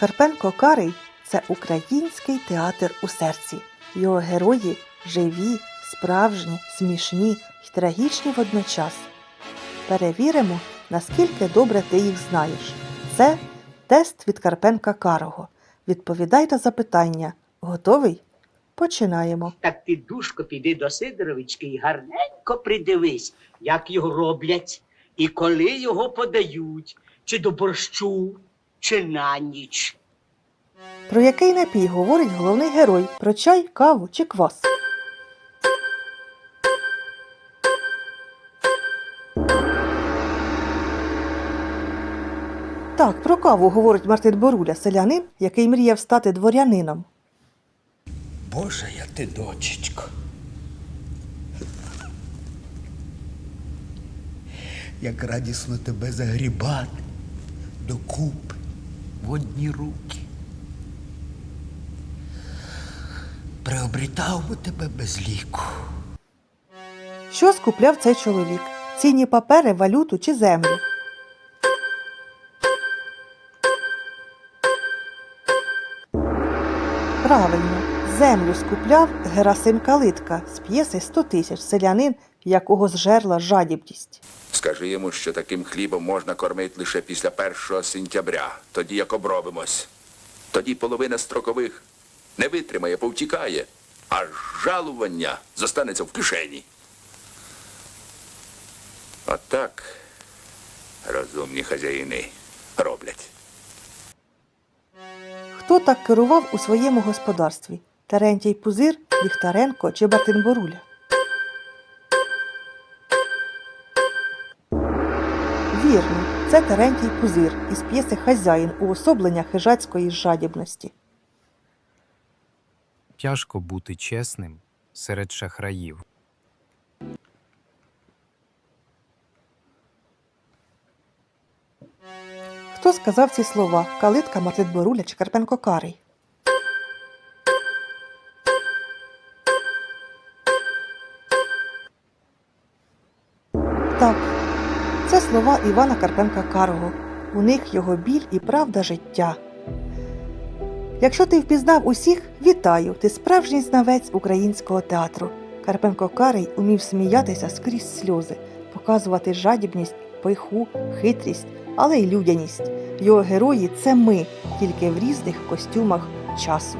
Карпенко Карий це український театр у серці. Його герої живі, справжні, смішні й трагічні водночас. Перевіримо, наскільки добре ти їх знаєш. Це тест від Карпенка Карого. Відповідай на запитання. Готовий? Починаємо. Так ти, душко, піди до Сидоровички і гарненько придивись, як його роблять і коли його подають, чи до борщу, чи на ніч. Про який напій говорить головний герой? Про чай, каву чи квас? Так, про каву говорить Мартин Боруля, селянин, який мріяв стати дворянином. Боже я ти, дочечко. Як радісно тебе загрібати докупи одні руки. Приобрітав би тебе без ліку. Що скупляв цей чоловік? Цінні папери, валюту чи землю? Правильно, землю скупляв Герасим Калитка з п'єси «100 тисяч селянин, якого зжерла жадібність. Скажи йому, що таким хлібом можна кормити лише після 1 сентября, тоді як обробимось. Тоді половина строкових не витримає, повтікає, а жалування зостанеться в кишені. Отак розумні хазяїни роблять. Хто так керував у своєму господарстві? Терентій Пузир, Ліхтаренко чи Бартин Боруля? Вірно, це Терентій Пузир із п'єси Хазяїн уособлення хижацької жадібності. Тяжко бути чесним серед шахраїв. Хто сказав ці слова? Калитка, Мартин Боруля чи Карпенко Карий? Так, це слова Івана Карпенка Карого. У них його біль і правда життя. Якщо ти впізнав усіх, вітаю! Ти справжній знавець українського театру. Карпенко Карий умів сміятися скрізь сльози, показувати жадібність, пиху, хитрість, але й людяність. Його герої це ми, тільки в різних костюмах часу.